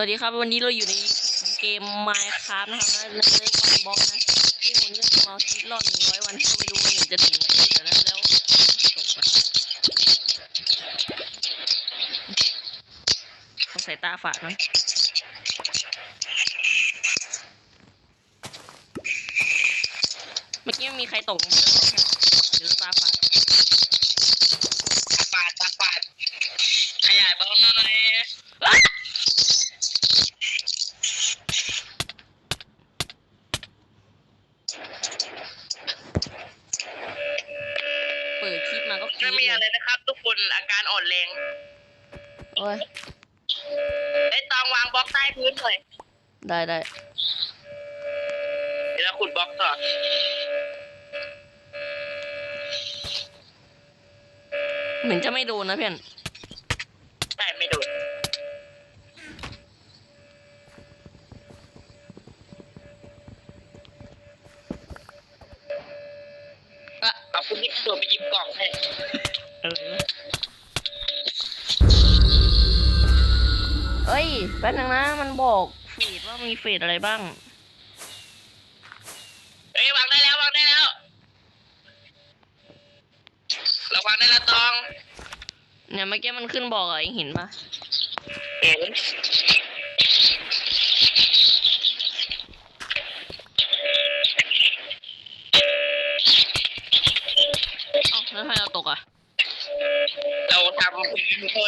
วัสดีครับ วันนี้เราอยู่ในเกม Minecraft นะครับและในวันบล็อกนะที่วันนี้เราคิดรอบหนึ่งร้อยวันก็ไม่รู้ว่าหนึ่งจะถึงวันที่เดี๋ยวนั้นแล้วตกไปเขาใส่ตาฝาดมั้งเมื่อกี้ไม่มีใครตกลงไปแล้วใช่ไหมเดี๋ยวตาฝาดปาดตาปาดขยายเบาหน่อย อ๊ะเปิดคลิปมาก็กรี๊ ไม่ ด มี เล อะไร ย นะครับ ทุกคนอาการอ่อนแรงโอ้ยไอ้ยตองวางบล็อกใต้พื้นหน่อยได้ได้เดี๋ยวเราขุดบล็อกต่อเหมือนจะไม่โดนนะเพื่อน บอกฟีดว่ามีฟีดอะไรบ้าง เอ้ยวางได้แล้ววางได้แล้วเราวางได้แล้วตองเนี่ยเมื่อกี้มันขึ้นบอกอะเองเห็นปะเห็นเอ้าแล้วทำไมเราตกอะเราทำโท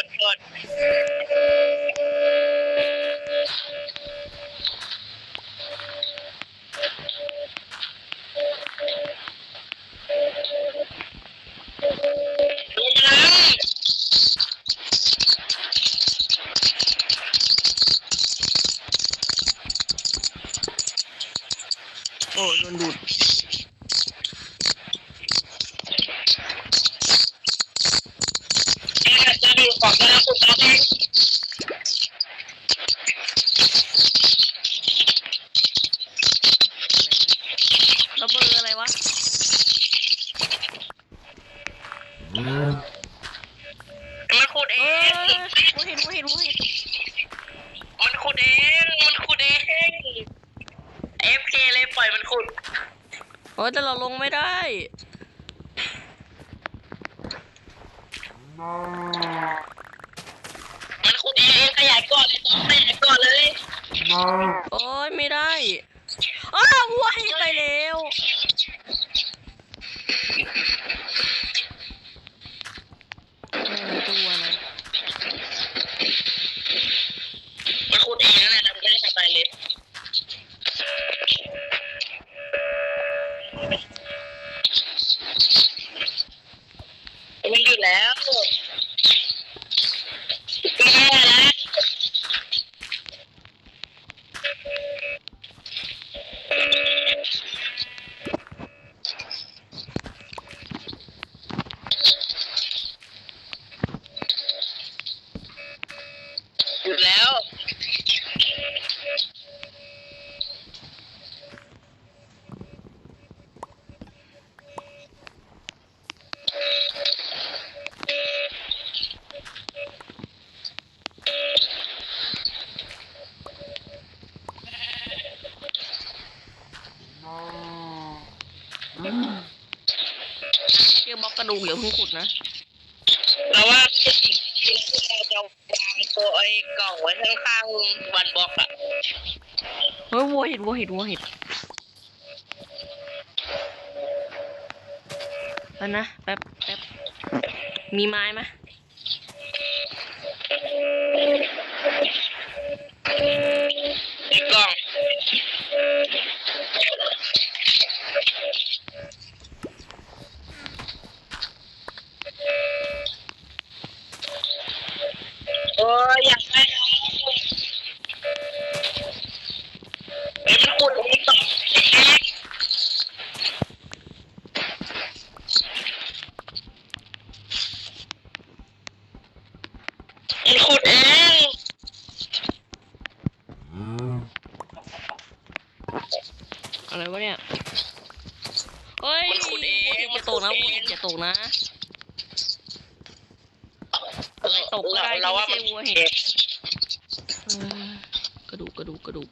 ษโวะมันขุดเอเอ้ยงว่าเห็นว่าเห็นว่าเห็นมันขุดเอง มันขุดเองเอฟเคเลยปล่อยมันขุด โอ้ยแต่เราลงไม่ได้ มันอยู่แล้ว เจอบล็อกกระดูกเดี๋ยวเพิ่งขุดนะเราว่าที่เราจะวางตัวไอ้กล่องไว้ข้างๆวันบล็อกอะเฮ้ยวัวเห็ดวัวเห็ดวัวเห็ดแป๊บนะแป๊บแป๊บมีไม้ไหมไอ้กล่องโอ้ยอยากได้เอ้ยมันขุดมันต่อ มันขุดเองอะไรวะเนี่ย เฮ้ยมันขุดเองวัวเห็ดจะตกนะวัวเห็ดจะตกนะอะไรตกได้เราว่ามันไม่ใช่วัวเห็ดอืมระดูกกระดูก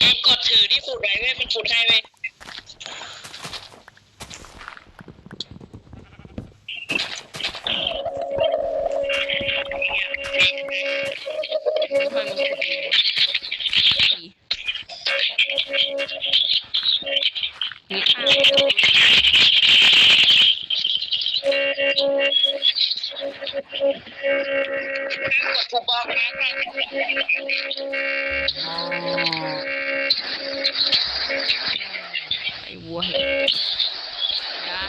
เอ็กกดถือที่ขุดไว้เว้ยมันขุดให้เว้ย กดถูกบอกนะไอ้วัวเห็นยา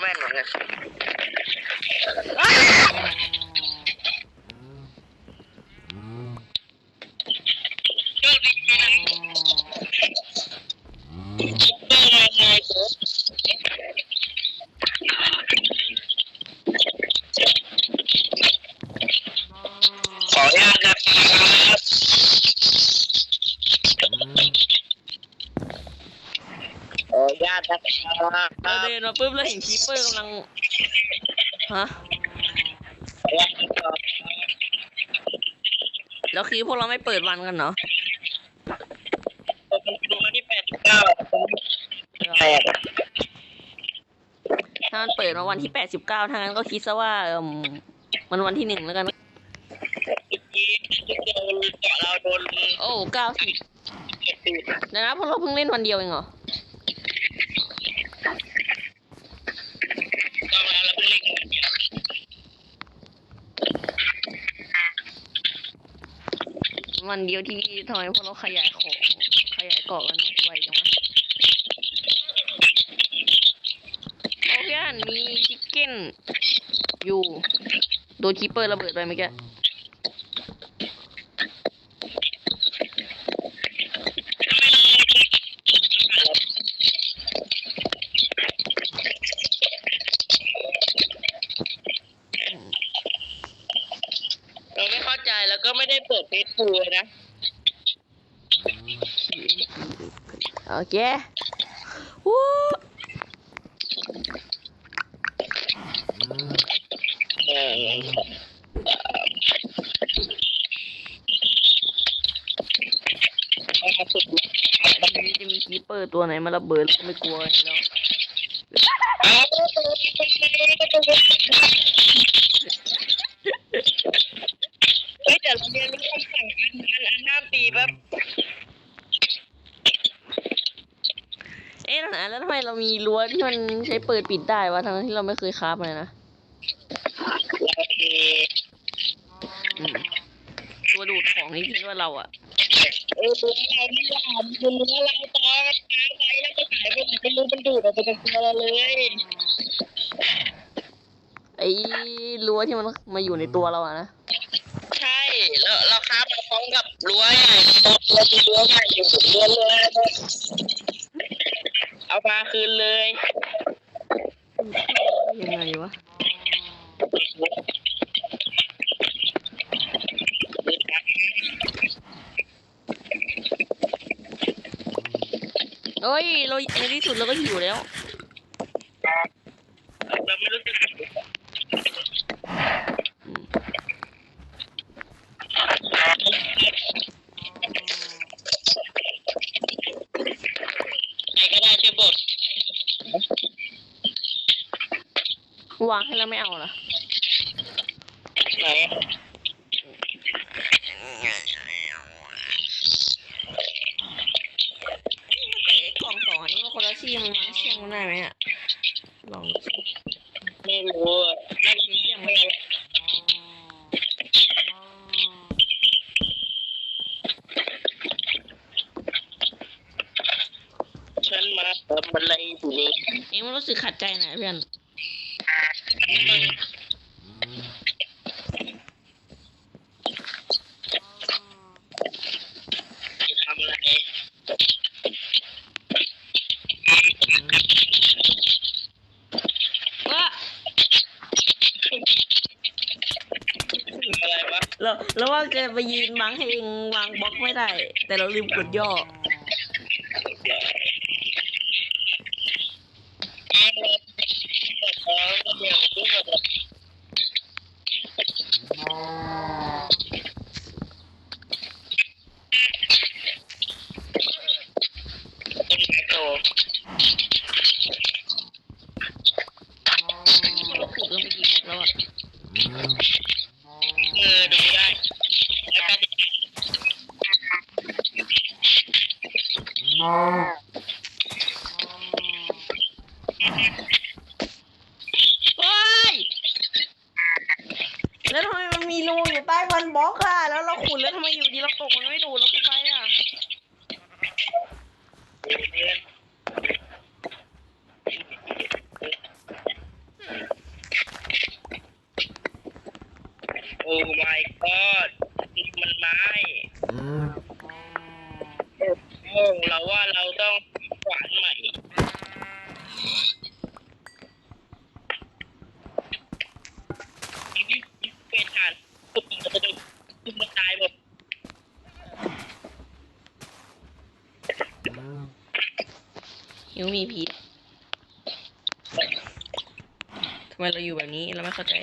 แม่นเหมือนกัน ขออนุญาตนะครับขออนุญาตนะครับ เราเดินมาปุ๊บแล้วเห็นคีปเปอร์กำลัง ฮะ แล้วคือพวกเราไม่เปิดวันกันเนาะดูมาที่แปดสิบเก้าแปดถ้ามันเปิดมาวันที่แปดสิบเก้าทางนั้นก็คิดซะว่าเอมมันวันที่หนึ่งแล้วกันเมื่อกี้ที่โดนเกาะเราโดนโอ้เก้าสิบเจ็ดสิบเดี๋ยวนะพวกเราเพิ่งเล่นวันเดียวเองเหรอ วันเดียวที่ทำไมพวกเราขยายของขยายเกาะกันไวจังวะเพื่อนมีชิคเก้นอยู่ โดนคีเปอร์ระเบิดไปเมื่อกี้ ไม่ได้เปิดเฟซบุ๊กเลยนะ โอเควู้เออเอามาสุดเลยทีนี้จะมีคีปเปอร์ตัวไหนมาระเบิดก็ไม่กลัวแล้ว เอาเฮ้ยเดี๋ยวเราเรียนรู้คำสั่งอันอันอันห้ามตีแป๊บ เอ๊ะนะแล้วทำไมเรา มีรั้วที่มันใช้เปิดปิดได้วะทั้งที่เราไม่เคยคราฟเลยนะอืมตัวดูดของนี่คิดว่าเราอะเออตัวเราไม่ว่ามันรู้ว่าเราตอนมันค้างไว้แล้วก็หายไปไหนไม่รู้มันดูดออกไปจากตัวเราเลยไอ้รั้วที่มันมาอยู่ในตัวเราอะนะใช่แล้วเราค้าฟมาพร้อมกับรั้วใหญ่เราดูรั้วใหญ่อยู่รั้ว เลยเอามาคืนเลยยังไงวะเอ้ยเราในที่สุดเราก็หิวแล้ว เราไม่รู้จะใครก็ได้ช่วยบด วางให้เราไม่เอาเหรอไหนแต่ไอ้กล่องสองอันนี้มันคนละที่มันวางเชี่ยงมันได้ไหมอะลองดูสิไม่รู้อะไม่มีเชี่ยงไหมฉันมาทำอะไรอยู่นี่เอ็งมันรู้สึกขัดใจหน่อยเพื่อน จะทำอะไร ว่า อะไรวะ แล้วว่าจะไปยืนบังให้เองวางบล็อกไม่ได้ แต่เราลืมกดย่อ อ้าวเลยเดี๋ยวเดี๋ยวเดี๋ยวต้นไม้โต เราขุดลงไปกี่บล็อกแล้วอะ เออดูได้แล้วก็จะ เฮ้ยแล้วทำไมมันมีรูอยู่ใต้วัน บล็อกอะแล้วเราขุดแล้วทำไมอยู่ดีเราตกมันไม่ดูดเราขึ้นไปอะ โอ้ my god นี่มันไม้โอ้เราว่าเราต้องขวานใหม่เป็นฐานปุ๊บมันจะดูปุ๊บมันตายหมด ยังมีพิษ ทำไมเราอยู่แบบนี้เราไม่เข้าใจ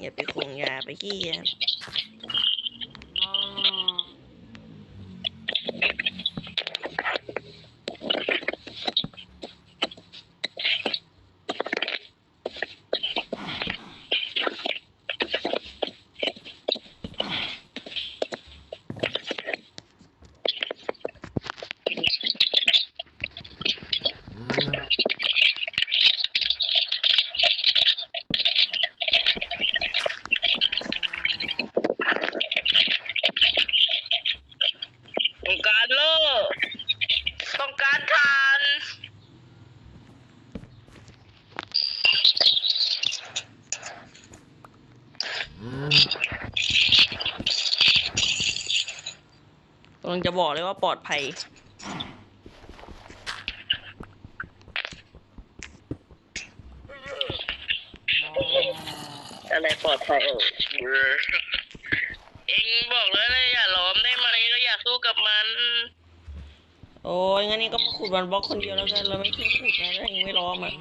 อย่าไปคงยาไปขี้ครับ กำลังจะบอกเลยว่าปลอดภัย อะไรปลอดภัยเออเองบอกเลยเลยอย่าล้อมได้ไหมก็อยากสู้กับมัน โอ้ยงั้นนี่ก็มาขุดวันบล็อกคนเดียวแล้วกันเราไม่ช่วยขุดนะถ้าเองไม่ล้อมอะ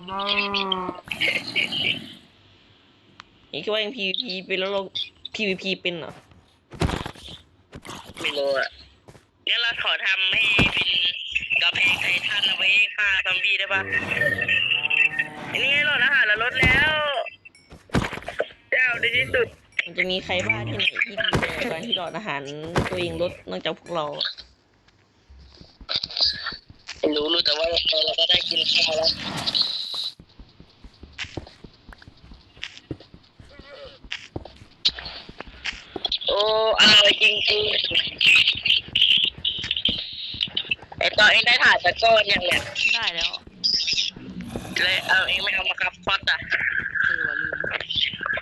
เองคิดว่าเอง PVP เป็นแล้วเรา PVP เป็นเหรอไม่รู้อะงั้นเราขอทำให้เป็นกระแพงไททันเอาไว้ฆ่าซอมบี้ได้ปะอันนี้ไงหลอดอาหารเราลดแล้ว เจ้าในที่สุด มันจะมีใครบ้าที่ไหนที่ดีกว่าการที่หลอดอาหารตัวเองลดนอกจากพวกเราไม่รู้รู้แต่ว่าเราก็ได้กินข้าวแล้ว โอ้อร่อยจริงๆไอตอนเองได้ถ่ายตะก้อนยังเนี่ยได้แล้วเลยเอาเองไม่เอามาครับฟอสอะเออว่าลืม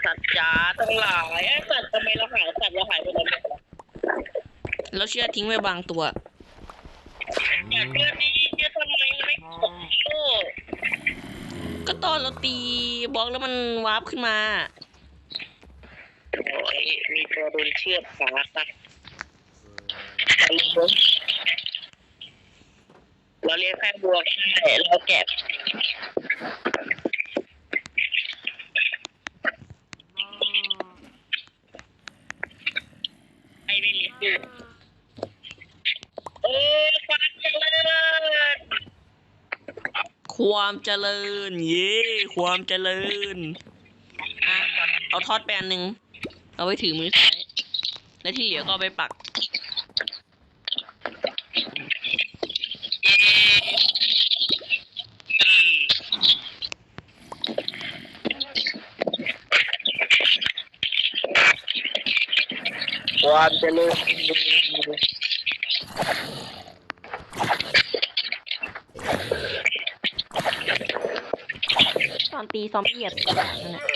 สัตว์จ๋าทั้งหลายไอ้สัตว์ทำไมเราหายสัตว์เราหายไปไหนหมดวะแล้วเชือกทิ้งไว้บางตัว อย่าเชื่อดีเชื่อทำไมไม่โอ้ก็ตอนเราตีบล็อกแล้วมันวาร์ปขึ้นมาโอ้ย มีตัวโดนเชือดขาสัตว์เราเรียกแค่บัวก็ได้เราแกะไอ้ไม่มีชื่อโอ้ฟันเจริญความเจริญ เย่ความเจริญ เอาทอดไปอันหนึ่ง เอาไว้ถือมือซ้ายและที่เหลือก็ไปปักวามเจริญตอนตีซอมบี้อะนั่นแหละ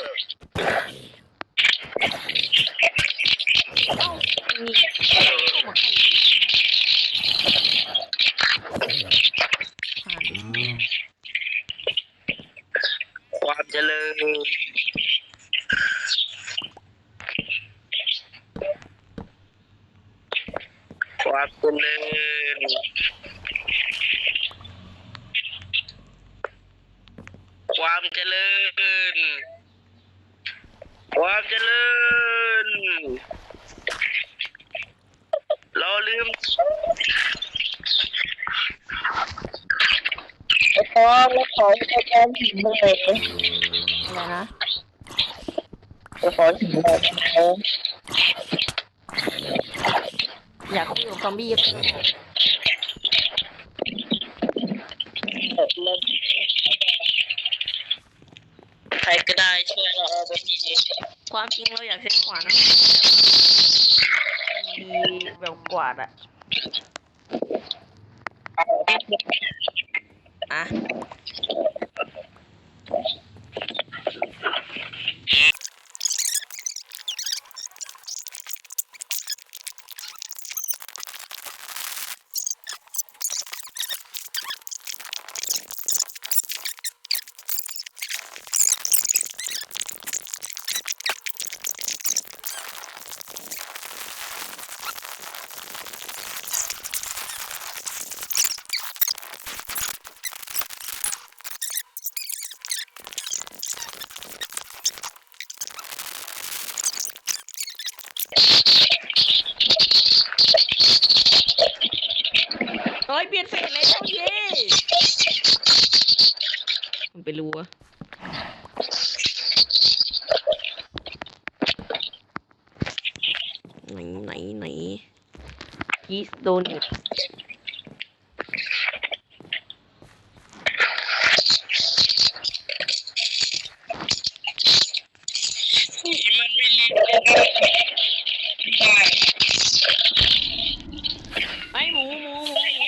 เอ้านี่เข้ามาใกล้อีกผ่าน ความเจริญความเจริญความเจริญ ความเจริญ เราลืมไอ้ท องแล้วขอไอ้ทองหินเลยอะไรนะไอ้ทองหินเลยนะอยากคุยกับซอมบี้ก็คุยกับผมใครก็ได้ช่วยเราเอาไปทีความจริงเราอยากใช้ขวานนะมีแบบกวาดอะอะ ยีสโดน มันไม่รีบใช่ ไอ้หมูหมูหมูหมู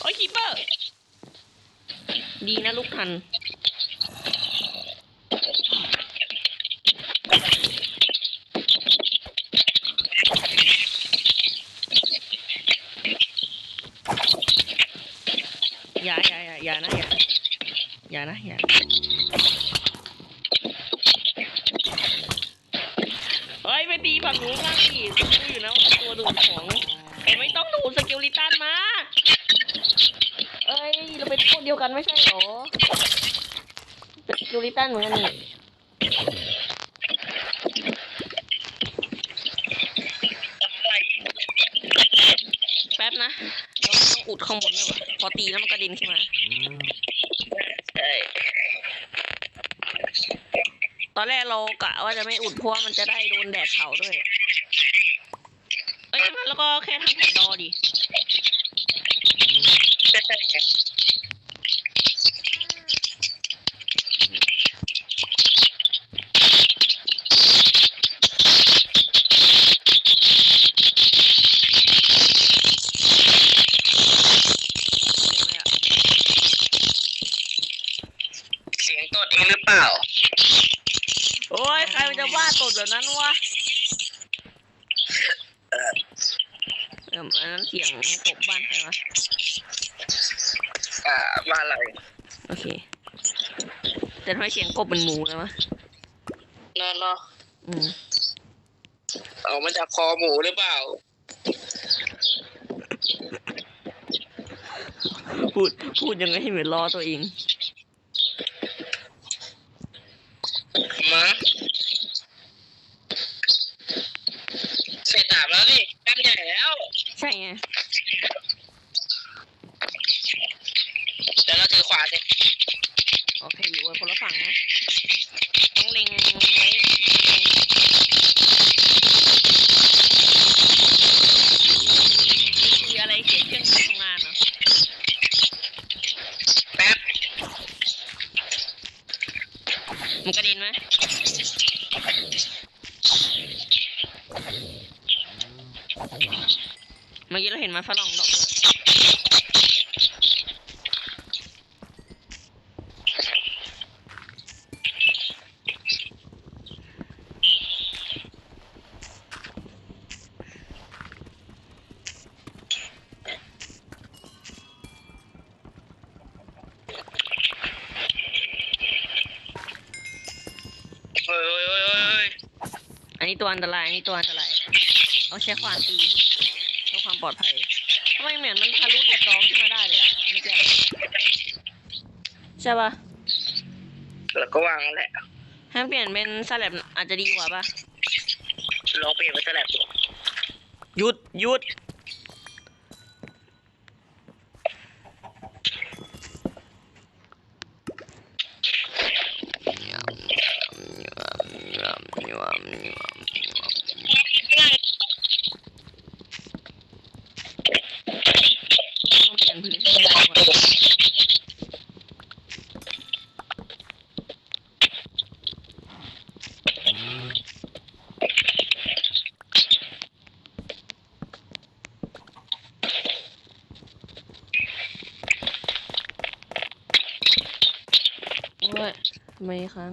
โอ้ยคีเปอร์ ดีนะลูกทัน อย่าอย่าอย่าอย่านะอย่าอย่านะอย่า เฮ้ยไปตีฝั่งนู้นบ้างดิรู้อยู่นะว่าตัวดูดของแต่ไม่ต้องดูดสกิลลิตันมาเอ้ยเราเป็นพวกเดียวกันไม่ใช่เหรอเป็นสกิลลิตันเหมือนกันนี่แป๊บนะเราต้องอุดข้างบนด้วยวะพอตีแล้วมันกระเด็นขึ้นมา ใช่ ต อนแรกเรากะว่าจะไม่อุดเพราะว่ามันจะได้โดนแดดเผาด้วย เอ้ยแล้วก็แค่ทำแผ่นดอดิ ใช่ใช่ เสียงอะไรอะ เสียงตดเองหรือเปล่า โอ้ย ใครมันจะวาดตดแบบนั้นวะ เออ เอออันนั้นเสียงกบบ้านใครวะ อ่ามาอะไร โอเค แต่ทำไม เสียงกบเป็นหมูเลยวะนอนเนาะอืมออกมาจากคอหมูหรือเปล่า พูด พูดยังไงให้เหมือนล้อตัวเองมาเสร็จถามแล้วนี่แป๊บใหญ่แล้ว ใช่ไง เดี๋ยวเราถือขวานสิ โอเคอยู่ไว้คนละฝั่งนะต้องเล็งไว้คืออะไรเขียนเครื่องทำงานเหรอแป๊บมันกระเด็นไหมเมื่อกี้เราเห็นมันฝรั่งดอก ตัวอันตรายอันนี้ตัวอันตรายเอาใช้ขวานตีเพื่อความปลอดภัยทำไมเหมือนมันทะลุแถบดอขึ้นมาได้เลยอะเมื่อกี้ใช่ปะแล้วก็วางนั่นแหละให้มันเปลี่ยนเป็นสลับอาจจะดีกว่าปะลองเปลี่ยนเป็นสลับดูหยุดหยุดต้องเปลี่ยนพื้นที่ก่อนโอ้ยทำ ไมค้าง